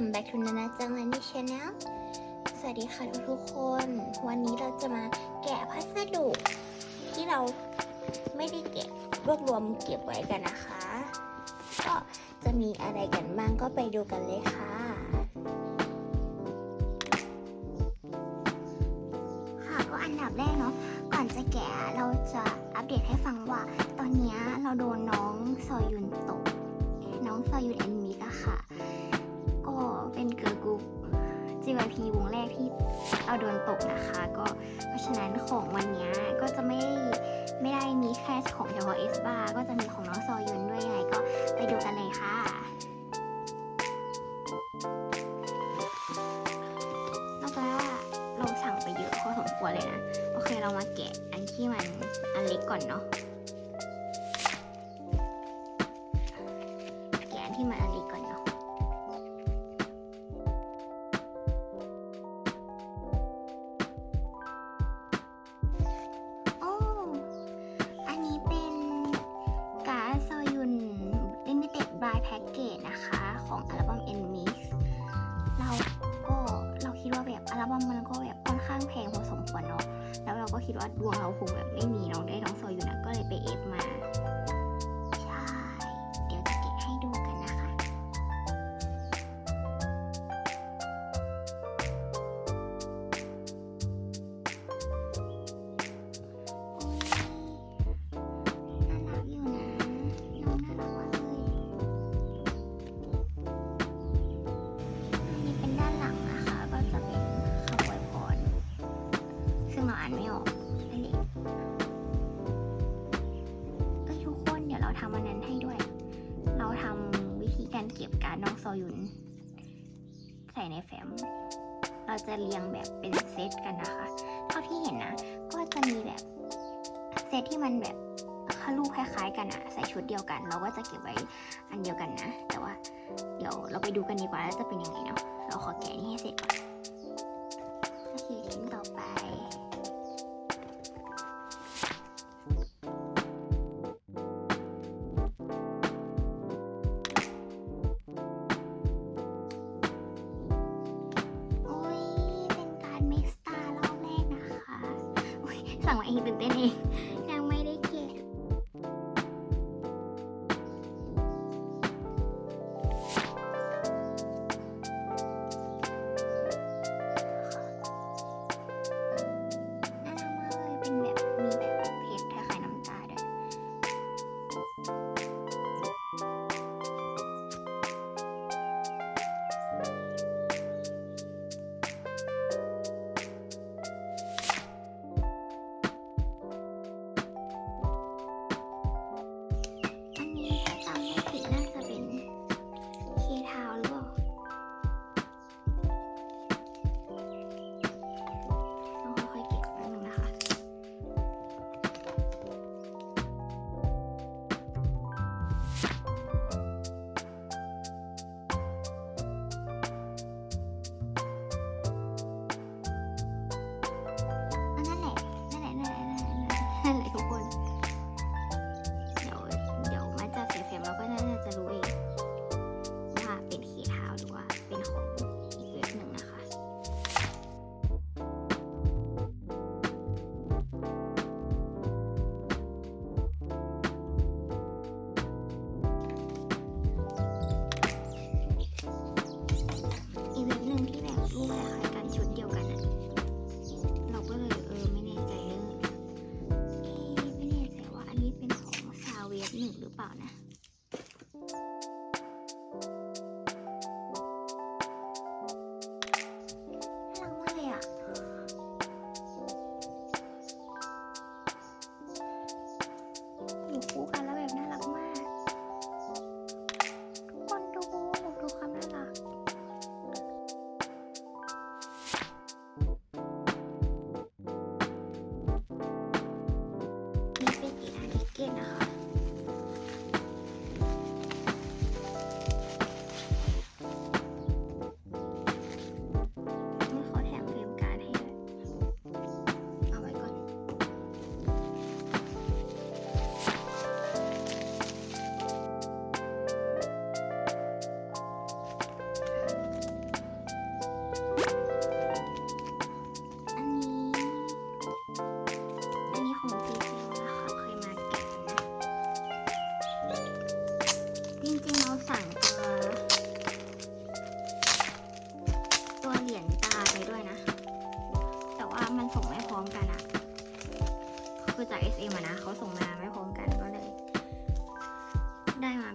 welcome back to Nana จัง Money Channel สวัสดีค่ะทุกๆคน วันนี้เราจะมาแกะพัสดุ ที่เราไม่ได้แกะรวบรวมเก็บไว้กันนะคะ ก็จะมีอะไรกันบ้างก็ไปดูกันเลยค่ะ ค่ะก็อันดับแรกเนาะ ก่อนจะแกะเราจะอัปเดตให้ฟังว่า ตอนนี้เราโดนน้องซอยุนตก น้องซอยุนแอนมิกอะค่ะ เราโดนตกนะคะ ก็เพราะฉะนั้นของวันนี้ก็จะไม่ไม่ได้มีแค่ของเฉพาะเอสบาก็จะมีของน้องซอยุนด้วยยังไงก็ไปดูกันเลยค่ะนอกจากว่าเราสั่งไปเยอะพอสมควรเลยนะ โอเคเรามาแกะอันที่มันอันเล็กก่อนเนาะ คิดว่าดวงเราคงแบบไม่มีน้องได้น้องโซยุนนะก็เลยไปเอฟมาใช่เดี๋ยวจะแกะให้ดูกันนะคะ น่ารักอยู่นะน้องน่ารักมากเลยอันนี้เป็นด้านหลังนะคะก็จะเป็นคำอวยพรซึ่งเราอ่านไม่ออก องโซยุน ใส่ในแฟ้ม เราจะเรียงแบบเป็นเซตกันนะคะ เท่าที่เห็นนะ ก็จะมีแบบเซตที่มันแบบลูกคล้ายๆ กันอะใส่ชุดเดียวกัน เราก็จะเก็บไว้อันเดียวกันนะ แต่ว่าเดี๋ยวเราไปดูกันดีกว่าแล้วจะเป็นยังไงเนาะเราขอแกะนี่ให้เสร็จก่อน โอ้ยสั่งม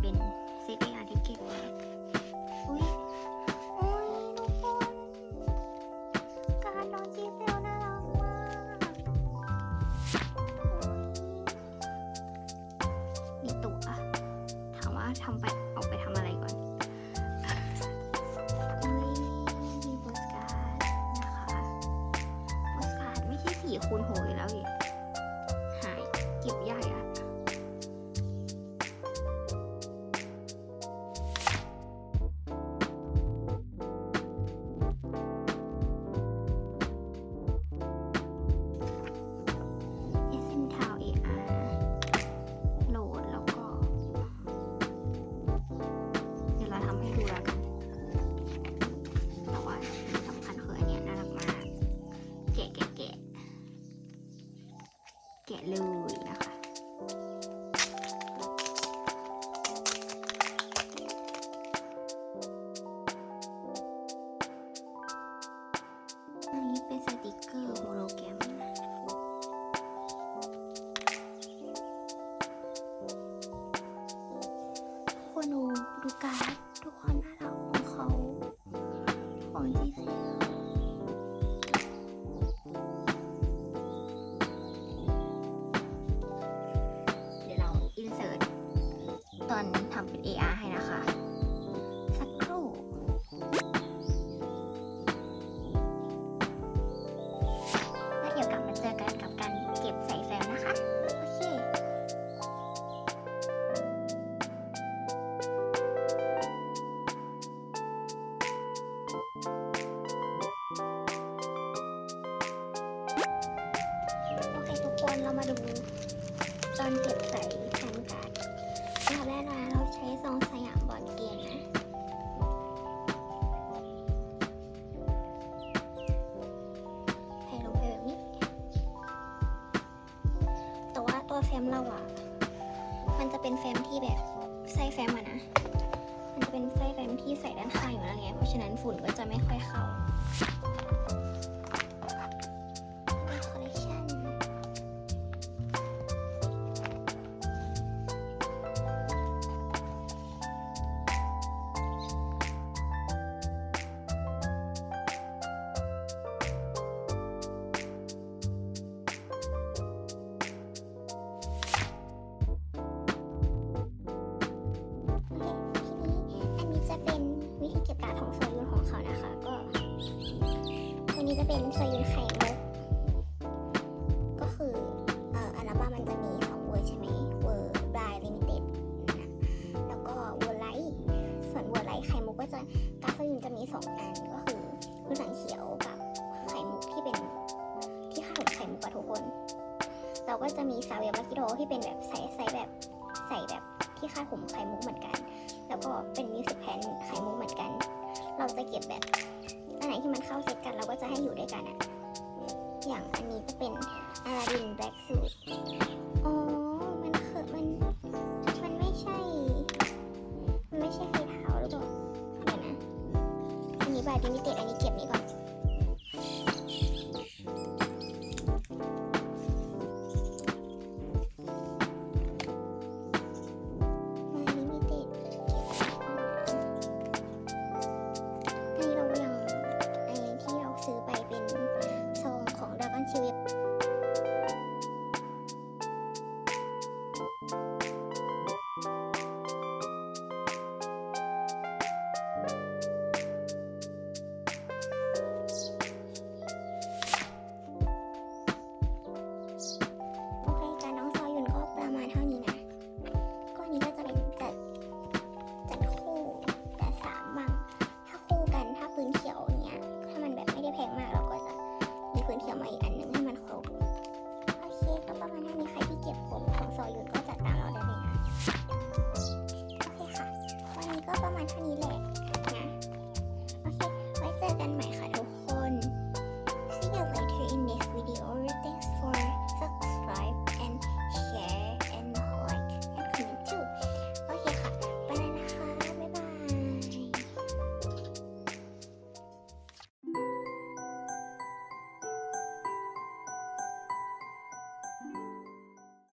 เป็นเซต AR ที่เก็บไว้อุ้ยอุ้ยทุกคน การน้องจีเฟลน่ารักมากมีตัวถามว่าทำไปออกไปทำอะไรก่อนอุ้ยมีโปสการ์ดนะคะโปสการ์ดไม่ใช่สีคูณโหยแล้วอีก ของจี คนเรามาดูตอนเก็บใส่แฟนการ์ดเราแรกนะเราใช้ซองสยามบอร์ดเกมนะใส่ลงไปแบบนี้ แต่ว่าตัวแฟ้มเราอะมันจะเป็นแฟ้มที่แบบไส้แฟ้มอะนะ มันจะเป็นไส้แฟ้มที่ใส่ด้านข้างอยู่แล้วไง เพราะฉะนั้นฝุ่นก็จะไม่ค่อยเข้า จะเป็นโซยุนไข่มุกก็คือเอ่ออัลบั้มมันจะมีสองเวอร์ใช่ไหมเวอร์บรายลิมิเต็ดแล้วก็เวอร์ไลท์ส่วนเวอร์ไลท์ไข่มุกก็จะการ์ดโซยุนจะมีสองอันก็คือคือหนังเขียวกับไข่มุกที่เป็นที่ข้างไข่มุกอะทุกคน เราก็จะมีซาเวียบากิโดที่เป็นแบบใส่ใส่แบบใส่แบบที่คาดผมไข่มุกเหมือนกัน แล้วก็เป็นมิวสิกแพนไข่มุกเหมือนกัน เราจะเก็บแบบ ที่มันเข้าเซตกันเราก็จะให้อยู่ด้วยกันอะอย่างอันนี้จะเป็นอาราดินแบล็กสูทอ๋อ มันคือมัน มันไม่ใช่ มันไม่ใช่ไข่เท้าหรือเปล่าเดี๋ยวนะ อันนี้บาดิมิเต็ดอันนี้